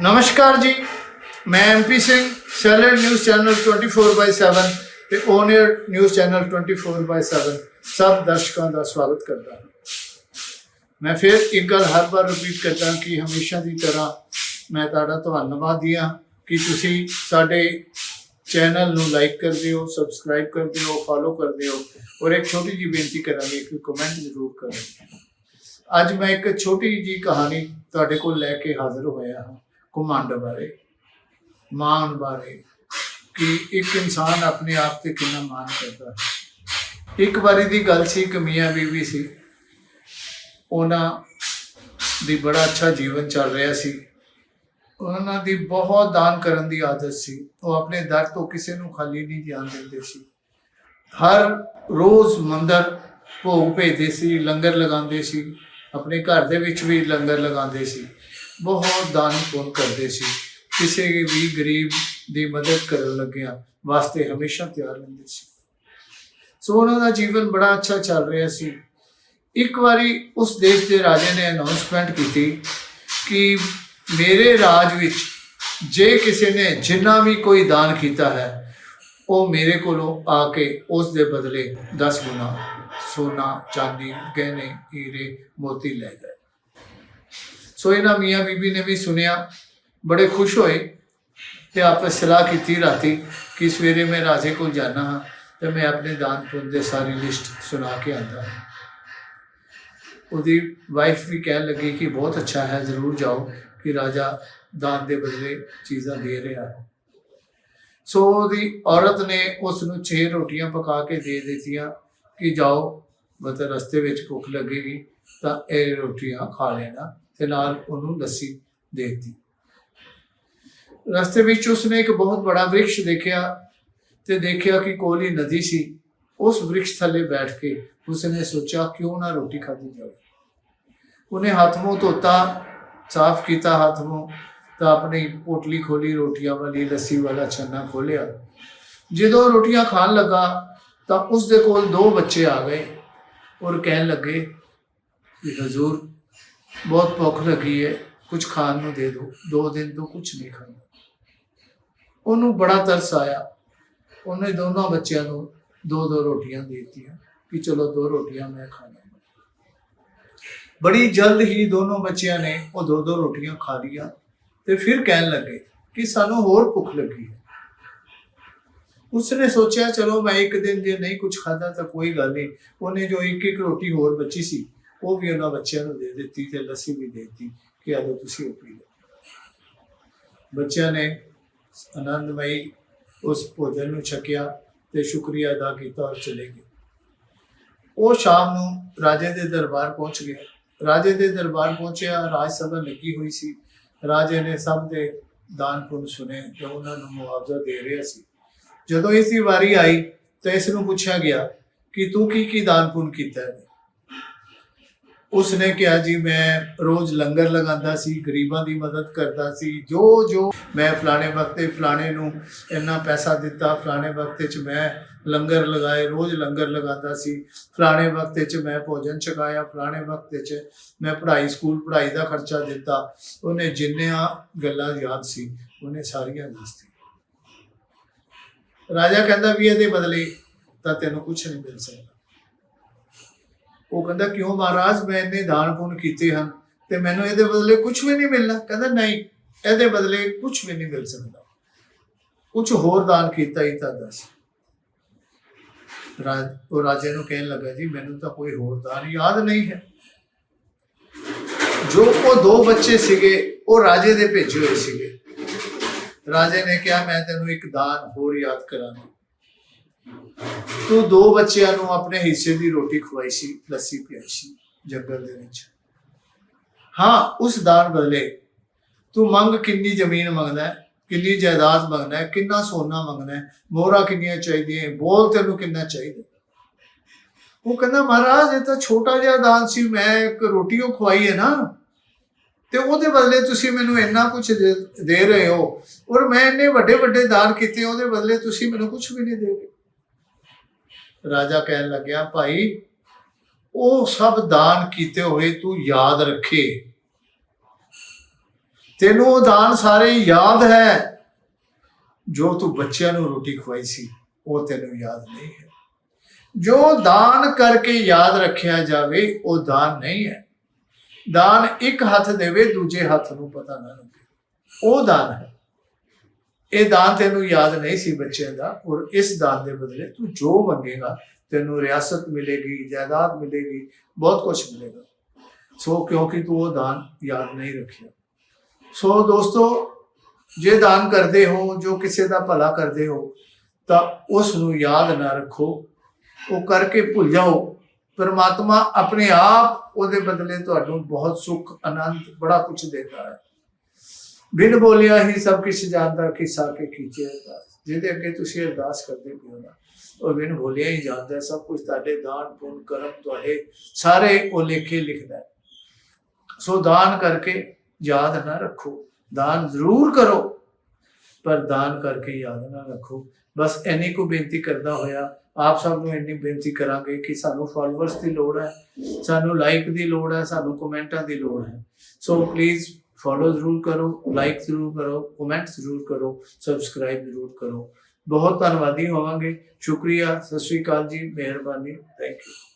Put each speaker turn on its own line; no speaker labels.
ਨਮਸਕਾਰ ਜੀ। ਮੈਂ ਐਮਪੀ ਸਿੰਘ ਸੈਲਰ ਨਿਊਜ਼ ਚੈਨਲ 24/7 ਤੇ ਔਨ 에ਅਰ ਨਿਊਜ਼ ਚੈਨਲ 24/7 ਸਭ ਦਰਸ਼ਕਾਂ ਦਾ ਸਵਾਗਤ ਕਰਦਾ ਹਾਂ। ਮੈਂ ਫਿਰ ਇੱਕ ਗੱਲ ਹਰ ਵਾਰ ਰਿਪੀਟ ਕਰਦਾ ਕਿ ਹਮੇਸ਼ਾ ਦੀ ਤਰ੍ਹਾਂ ਮੈਂ ਤੁਹਾਡਾ ਧੰਨਵਾਦੀ ਹਾਂ ਕਿ ਤੁਸੀਂ ਸਾਡੇ ਚੈਨਲ ਨੂੰ ਲਾਈਕ ਕਰਦੇ ਹੋ ਸਬਸਕ੍ਰਾਈਬ ਕਰਦੇ ਹੋ ਫਾਲੋ ਕਰਦੇ ਹੋ ਔਰ ਇੱਕ ਛੋਟੀ ਜਿਹੀ ਬੇਨਤੀ ਕਰਾਂਗੇ ਕਿ ਕਮੈਂਟ ਜ਼ਰੂਰ ਕਰੋ। ਅੱਜ ਮੈਂ ਇੱਕ ਛੋਟੀ ਜਿਹੀ ਕਹਾਣੀ ਤੁਹਾਡੇ ਕੋਲ ਲੈ ਕੇ ਹਾਜ਼ਰ ਹੋਇਆ ਹਾਂ। ਘੁਮੰਡ ਬਾਰੇ, ਮਾਣ ਬਾਰੇ, ਕਿ ਇੱਕ ਇਨਸਾਨ ਆਪਣੇ ਆਪ ਤੇ ਕਿੰਨਾ ਮਾਣ ਕਰਦਾ ਹੈ। ਇੱਕ ਵਾਰੀ ਦੀ ਗੱਲ ਸੀ ਕਿ ਮੀਆਂ ਬੀਵੀ ਸੀ। ਉਹਨਾਂ ਦੀ ਬੜਾ ਅੱਛਾ ਜੀਵਨ ਚੱਲ ਰਿਹਾ ਸੀ। ਉਹਨਾਂ ਦੀ ਬਹੁਤ ਦਾਨ ਕਰਨ ਦੀ ਆਦਤ ਸੀ। ਉਹ ਆਪਣੇ ਦਰ ਤੋਂ ਕਿਸੇ ਨੂੰ ਖਾਲੀ ਨਹੀਂ ਜਾਣ ਦਿੰਦੇ ਸੀ। ਹਰ ਰੋਜ਼ ਮੰਦਰ ਭੋਗ ਭੇਜਦੇ ਸੀ, ਲੰਗਰ ਲਗਾਉਂਦੇ ਸੀ। ਆਪਣੇ ਘਰ ਦੇ ਵਿੱਚ ਵੀ ਲੰਗਰ ਲਗਾਉਂਦੇ ਸੀ। ਬਹੁਤ ਦਾਨ ਪੁੰਨ ਕਰਦੇ ਸੀ। ਕਿਸੇ ਵੀ ਗਰੀਬ ਦੀ ਮਦਦ ਕਰਨ ਲੱਗਿਆ ਵਾਸਤੇ ਹਮੇਸ਼ਾ ਤਿਆਰ ਰਹਿੰਦੇ ਸੀ। ਸੋ ਉਹਨਾਂ ਦਾ ਜੀਵਨ ਬੜਾ ਅੱਛਾ ਚੱਲ ਰਿਹਾ ਸੀ। ਇੱਕ ਵਾਰੀ ਉਸ ਦੇਸ਼ ਦੇ ਰਾਜੇ ਨੇ ਅਨਾਉਂਸਮੈਂਟ ਕੀਤੀ ਕਿ ਮੇਰੇ ਰਾਜ ਵਿੱਚ ਜੇ ਕਿਸੇ ਨੇ ਜਿੰਨਾ ਵੀ ਕੋਈ ਦਾਨ ਕੀਤਾ ਹੈ, ਉਹ ਮੇਰੇ ਕੋਲੋਂ ਆ ਕੇ ਉਸ ਦੇ ਬਦਲੇ 10 ਗੁਣਾ ਸੋਨਾ, ਚਾਂਦੀ, ਗਹਿਣੇ, ਹੀਰੇ, ਮੋਤੀ ਲੈ ਜਾਏ। ਸੋ ਇਹਨਾਂ ਮੀਆਂ ਬੀਬੀ ਨੇ ਵੀ ਸੁਨਿਆ ਬੜੇ ਖੁਸ਼ ਹੋਏ ਤੇ ਆਪਸ ਸਲਾਹ ਕੀਤੀ ਰਾਤੀ ਕਿ ਸਵੇਰੇ ਮੈਂ ਰਾਜੇ ਕੋਲ ਜਾਣਾ ਹਾਂ ਤੇ ਮੈਂ ਆਪਣੇ ਦਾਨ ਪੁੰਨ ਦੇ ਸਾਰੀ ਲਿਸਟ ਸੁਣਾ ਕੇ ਆਂਦਾ ਹਾਂ। ਉਹਦੀ ਵਾਈਫ ਵੀ ਕਹਿਣ ਲੱਗੀ ਕਿ ਬਹੁਤ ਅੱਛਾ ਹੈ, ਜ਼ਰੂਰ ਜਾਓ ਕਿ ਰਾਜਾ ਦਾਨ ਦੇ ਬਦਲੇ ਚੀਜ਼ਾਂ ਦੇ ਰਿਹਾ ਸੋ ਉਹਦੀ ਔਰਤ ਨੇ ਉਸ ਨੂੰ 6 ਰੋਟੀਆਂ ਪਕਾ ਕੇ ਦੇ ਦਿੱਤੀਆਂ ਕਿ ਜਾਓ, ਮਤਲਬ ਰਸਤੇ ਵਿੱਚ ਭੁੱਖ ਲੱਗੇਗੀ ਤਾਂ ਇਹ ਰੋਟੀਆਂ ਖਾ ਲੈਣਾ। ਤੇ ਨਾਲ ਉਹਨੂੰ ਲੱਸੀ ਦੇ ਦਿੱਤੀ। ਰਸਤੇ ਵਿੱਚ ਉਸਨੇ ਇੱਕ ਬਹੁਤ ਬੜਾ ਵ੍ਰਿਕਸ਼ ਦੇਖਿਆ ਤੇ ਦੇਖਿਆ ਕਿ ਕੋਲ ਹੀ ਨਦੀ ਸੀ। ਉਸ ਵ੍ਰਿਕਸ਼ ਥੱਲੇ ਬੈਠ ਕੇ ਉਸਨੇ ਸੋਚਿਆ, ਕਿਉਂ ਨਾ ਰੋਟੀ ਖਾਧੀ ਜਾਵੇ? ਉਹਨੇ ਹੱਥ ਮੂੰਹ ਧੋਤਾ, ਸਾਫ਼ ਕੀਤਾ ਹੱਥ ਮੂੰਹ ਤਾਂ ਆਪਣੀ ਪੋਟਲੀ ਖੋਲੀ, ਰੋਟੀਆਂ ਵਾਲੀ ਲੱਸੀ ਵਾਲਾ ਛੰਨਾ ਖੋਲਿਆ। ਜਦੋਂ ਰੋਟੀਆਂ ਖਾਣ ਲੱਗਾ, ਤਾਂ ਉਸ ਦੇ ਕੋਲ ਦੋ ਬੱਚੇ ਆ ਗਏ ਔਰ ਕਹਿਣ ਲੱਗੇ ਕਿ ਹਜ਼ੂਰ ਬਹੁਤ ਭੁੱਖ ਲੱਗੀ ਹੈ ਕੁਝ ਖਾਣ ਨੂੰ ਦੇ ਦਿਓ ਦੋ ਦਿਨ ਤੋਂ ਕੁਝ ਨਹੀਂ ਖਾਣਾ ਉਹਨੂੰ ਬੜਾ ਤਰਸ ਆਇਆ। ਉਹਨੇ ਦੋਨਾਂ ਬੱਚਿਆਂ ਨੂੰ ਦੋ ਦੋ ਰੋਟੀਆਂ ਦੇ ਦਿੱਤੀਆਂ ਕਿ ਚਲੋ ਦੋ ਰੋਟੀਆਂ ਮੈਂ ਖਾ ਬੜੀ ਜਲਦ ਹੀ ਦੋਨੋਂ ਬੱਚਿਆਂ ਨੇ ਉਹ ਦੋ ਦੋ ਰੋਟੀਆਂ ਖਾ ਲੀਆਂ ਤੇ ਫਿਰ ਕਹਿਣ ਲੱਗੇ ਕਿ ਸਾਨੂੰ ਹੋਰ ਭੁੱਖ ਲੱਗੀ ਹੈ। ਉਸਨੇ ਸੋਚਿਆ, ਚਲੋ ਮੈਂ ਇੱਕ ਦਿਨ ਜੇ ਨਹੀਂ ਕੁਝ ਖਾਦਾ ਤਾਂ ਕੋਈ ਗੱਲ ਨਹੀਂ। ਉਹਨੇ ਜੋ ਇੱਕ ਇੱਕ ਰੋਟੀ ਹੋਰ ਬਚੀ ਸੀ ਉਹ ਵੀ ਉਹਨਾਂ ਬੱਚਿਆਂ ਨੂੰ ਦੇ ਦਿੱਤੀ ਤੇ ਲੱਸੀ ਵੀ ਦੇ ਦਿੱਤੀ ਕਿ ਆ ਲਓ ਤੁਸੀਂ ਉਹ ਪੀ ਲਓ। ਬੱਚਿਆਂ ਨੇ ਆਨੰਦਮਈ ਉਸ ਭੋਜਨ ਨੂੰ ਛਕਿਆ ਤੇ ਸ਼ੁਕਰੀਆ ਅਦਾ ਕੀਤਾ ਔਰ ਚਲੇ ਗਏ। ਉਹ ਸ਼ਾਮ ਨੂੰ ਰਾਜੇ ਦੇ ਦਰਬਾਰ ਪਹੁੰਚ ਗਿਆ ਰਾਜੇ ਦੇ ਦਰਬਾਰ ਪਹੁੰਚਿਆ, ਰਾਜ ਸਭਾ ਲੱਗੀ ਹੋਈ ਸੀ। ਰਾਜੇ ਨੇ ਸਭ ਦੇ ਦਾਨ ਪੁੰਨ ਸੁਨੇ ਤੇ ਉਹਨਾਂ ਨੂੰ ਮੁਆਵਜ਼ਾ ਦੇ ਰਿਹਾ ਸੀ। ਜਦੋਂ ਇਸ ਦੀ ਵਾਰੀ ਆਈ ਤਾਂ ਇਸ ਨੂੰ ਪੁੱਛਿਆ ਗਿਆ ਕਿ ਤੂੰ ਕੀ ਕੀ ਦਾਨ ਪੁੰਨ ਕੀਤਾ ਹੈ? ਉਸਨੇ ਕਿਹਾ ਜੀ, ਮੈਂ ਰੋਜ਼ ਲੰਗਰ ਲਗਾਉਂਦਾ ਸੀ, ਗਰੀਬਾਂ ਦੀ ਮਦਦ ਕਰਦਾ ਸੀ, ਜੋ ਜੋ ਮੈਂ ਫਲਾਣੇ ਵਕਤ ਫਲਾਣੇ ਨੂੰ ਇੰਨਾ ਪੈਸਾ ਦਿੱਤਾ, ਫਲਾਣੇ ਵਕਤ 'ਚ ਮੈਂ ਲੰਗਰ ਲਗਾਏ, ਰੋਜ਼ ਲੰਗਰ ਲਗਾਉਂਦਾ ਸੀ, ਫਲਾਣੇ ਵਕਤ 'ਚ ਮੈਂ ਭੋਜਨ ਛਕਾਇਆ, ਫਲਾਣੇ ਵਕਤ 'ਚ ਮੈਂ ਪੜ੍ਹਾਈ, ਸਕੂਲ ਪੜ੍ਹਾਈ ਦਾ ਖਰਚਾ ਦਿੱਤਾ। ਉਹਨੇ ਜਿੰਨੀਆਂ ਗੱਲਾਂ ਯਾਦ ਸੀ, ਉਹਨੇ ਸਾਰੀਆਂ ਦੱਸਤੀ ਰਾਜਾ ਕਹਿੰਦਾ ਵੀ ਇਹਦੇ ਬਦਲੇ ਤਾਂ ਤੈਨੂੰ ਕੁਝ ਨਹੀਂ ਮਿਲ ਸਕਦਾ। ਉਹ ਕਹਿੰਦਾ, ਕਿਉਂ ਮਹਾਰਾਜ? ਮੈਂ ਇੰਨੇ ਦਾਨ ਪੁੰਨ ਕੀਤੇ ਹਨ ਤੇ ਮੈਨੂੰ ਇਹਦੇ ਬਦਲੇ ਕੁਝ ਵੀ ਨਹੀਂ ਮਿਲਣਾ। ਕਹਿੰਦਾ, ਨਹੀਂ, ਇਹਦੇ ਬਦਲੇ ਕੁਝ ਵੀ ਨਹੀਂ ਮਿਲ ਸਕਦਾ। ਕੁਝ ਹੋਰ ਦਾਨ ਕੀਤਾ ਹੀ ਤਾਂ ਦੱਸ। ਰਾਜ ਉਹ ਰਾਜੇ ਨੂੰ ਕਹਿਣ ਲੱਗਾ, ਜੀ, ਮੈਨੂੰ ਤਾਂ ਕੋਈ ਹੋਰ ਦਾਨ ਯਾਦ ਨਹੀਂ ਹੈ। ਜੋ ਉਹ ਦੋ ਬੱਚੇ ਸੀਗੇ, ਉਹ ਰਾਜੇ ਦੇ ਭੇਜੇ ਹੋਏ ਸੀਗੇ। ਰਾਜੇ ਨੇ ਕਿਹਾ, ਮੈਂ ਤੈਨੂੰ ਇੱਕ ਦਾਨ ਹੋਰ ਯਾਦ ਕਰਾਂਗਾ। ਤੂੰ ਦੋ ਬੱਚਿਆਂ ਨੂੰ ਆਪਣੇ ਹਿੱਸੇ ਦੀ ਰੋਟੀ ਖਵਾਈ ਸੀ, ਲੱਸੀ ਪਿਆਈ ਸੀ ਜੰਗਲ ਦੇ ਵਿੱਚ। ਹਾਂ, ਉਸ ਦਾਨ ਬਦਲੇ ਤੂੰ ਮੰਗ ਕਿੰਨੀ ਜ਼ਮੀਨ ਮੰਗਦਾ ਕਿੰਨੀ ਜਾਇਦਾਦ ਮੰਗਦਾ ਕਿੰਨਾ ਸੋਨਾ ਮੰਗਦਾ ਹੈ, ਮੋਹਰਾਂ ਕਿੰਨੀਆਂ ਚਾਹੀਦੀਆਂ ਬੋਲ ਤੈਨੂੰ ਕਿੰਨਾ ਚਾਹੀਦਾ ਉਹ ਕਹਿੰਦਾ, ਮਹਾਰਾਜ, ਇਹ ਤਾਂ ਛੋਟਾ ਜਿਹਾ ਦਾਨ ਸੀ, ਮੈਂ ਇੱਕ ਰੋਟੀ ਉਹ ਖਵਾਈ ਹੈ ਨਾ। ਤੇ ਉਹਦੇ ਬਦਲੇ ਤੁਸੀਂ ਮੈਨੂੰ ਇੰਨਾ ਕੁਝ ਦੇ ਦੇ ਰਹੇ ਹੋ ਔਰ ਮੈਂ ਇੰਨੇ ਵੱਡੇ ਵੱਡੇ ਦਾਨ ਕੀਤੇ, ਉਹਦੇ ਬਦਲੇ ਤੁਸੀਂ ਮੈਨੂੰ ਕੁਝ ਵੀ ਨਹੀਂ ਦੇ ਰਹੇ। ਰਾਜਾ ਕਹਿਣ ਲੱਗਿਆ, ਭਾਈ, ਉਹ ਸਭ ਦਾਨ ਕੀਤੇ ਹੋਏ ਤੂੰ ਯਾਦ ਰੱਖੇ। ਤੈਨੂੰ ਉਹ ਦਾਨ ਸਾਰੇ ਯਾਦ ਹੈ। ਜੋ ਤੂੰ ਬੱਚਿਆਂ ਨੂੰ ਰੋਟੀ ਖਵਾਈ ਸੀ, ਉਹ ਤੈਨੂੰ ਯਾਦ ਨਹੀਂ ਹੈ। ਜੋ ਦਾਨ ਕਰਕੇ ਯਾਦ ਰੱਖਿਆ ਜਾਵੇ, ਉਹ ਦਾਨ ਨਹੀਂ ਹੈ। ਦਾਨ ਇੱਕ ਹੱਥ ਦੇਵੇ, ਦੂਜੇ ਹੱਥ ਨੂੰ ਪਤਾ ਨਾ ਲੱਗੇ। ਉਹ ਦਾਨ ਹੈ। ਇਹ ਦਾਨ ਤੈਨੂੰ ਯਾਦ ਨਹੀਂ ਸੀ ਬੱਚਿਆਂ ਦਾ, ਔਰ ਇਸ ਦਾਨ ਦੇ ਬਦਲੇ ਤੂੰ ਜੋ ਮੰਗੇਗਾ, ਤੈਨੂੰ ਰਿਆਸਤ ਮਿਲੇਗੀ, ਜਾਇਦਾਦ ਮਿਲੇਗੀ, ਬਹੁਤ ਕੁਝ ਮਿਲੇਗਾ। ਸੋ ਕਿਉਂਕਿ ਤੂੰ ਉਹ ਦਾਨ ਯਾਦ ਨਹੀਂ ਰੱਖਿਆ। ਸੋ ਦੋਸਤੋ, ਜੇ ਦਾਨ ਕਰਦੇ ਹੋ, ਜੋ ਕਿਸੇ ਦਾ ਭਲਾ ਕਰਦੇ ਹੋ, ਤਾਂ ਉਸ ਨੂੰ ਯਾਦ ਨਾ ਰੱਖੋ। ਉਹ ਕਰਕੇ ਭੁੱਲ ਜਾਓ। ਪਰਮਾਤਮਾ ਆਪਣੇ ਆਪ ਉਹਦੇ ਬਦਲੇ ਤੁਹਾਨੂੰ ਬਹੁਤ ਸੁੱਖ, ਆਨੰਦ, ਬੜਾ ਕੁਝ ਦਿੰਦਾ ਹੈ। ਬਿਨ ਬੋਲਿਆ ਹੀ ਸਭ ਕੁਝ ਜਾਣਦਾ ਕਿਸਾ ਕੇ ਖਿੱਚੇ ਅਰਦਾਸ ਜਿਹਦੇ ਅੱਗੇ ਤੁਸੀਂ ਅਰਦਾਸ ਕਰਦੇ ਪਿਓ ਨਾ, ਉਹ ਬਿਨ ਬੋਲਿਆ ਹੀ ਜਾਣਦਾ, ਸਭ ਕੁਝ ਤੁਹਾਡੇ ਦਾਨ, ਪੁੰਨ, ਕਰਮ ਤੁਹਾਡੇ ਸਾਰੇ ਉਹ ਲੇਖੇ ਲਿਖਦਾ ਸੋ ਦਾਨ ਕਰਕੇ ਯਾਦ ਨਾ ਰੱਖੋ। ਦਾਨ ਜ਼ਰੂਰ ਕਰੋ, ਪਰ ਦਾਨ ਕਰਕੇ ਯਾਦ ਨਾ ਰੱਖੋ। ਬਸ ਐਨੀ ਕੋ ਬੇਨਤੀ ਕਰਦਾ ਹੋਇਆ, ਆਪ ਸਭ ਨੂੰ ਇੰਨੀ ਬੇਨਤੀ ਕਰਾਂਗੇ ਕਿ ਸਾਨੂੰ ਫਾਲੋਅਰਸ ਦੀ ਲੋੜ ਹੈ, ਸਾਨੂੰ ਲਾਈਕ ਦੀ ਲੋੜ ਹੈ, ਸਾਨੂੰ ਕਮੈਂਟਾਂ ਦੀ ਲੋੜ ਹੈ। ਸੋ ਪਲੀਜ਼ ਫੋਲੋ ਜ਼ਰੂਰ ਕਰੋ ਲਾਈਕ ਜ਼ਰੂਰ ਕਰੋ ਕਮੈਂਟ ਜ਼ਰੂਰ ਕਰੋ ਸਬਸਕ੍ਰਾਈਬ ਜ਼ਰੂਰ ਕਰੋ। ਬਹੁਤ ਧੰਨਵਾਦੀ ਹੋਵਾਂਗੇ। ਸ਼ੁਕਰੀਆ, ਸਤਿ ਸ਼੍ਰੀ ਅਕਾਲ ਜੀ, ਮਿਹਰਬਾਨੀ। Thank you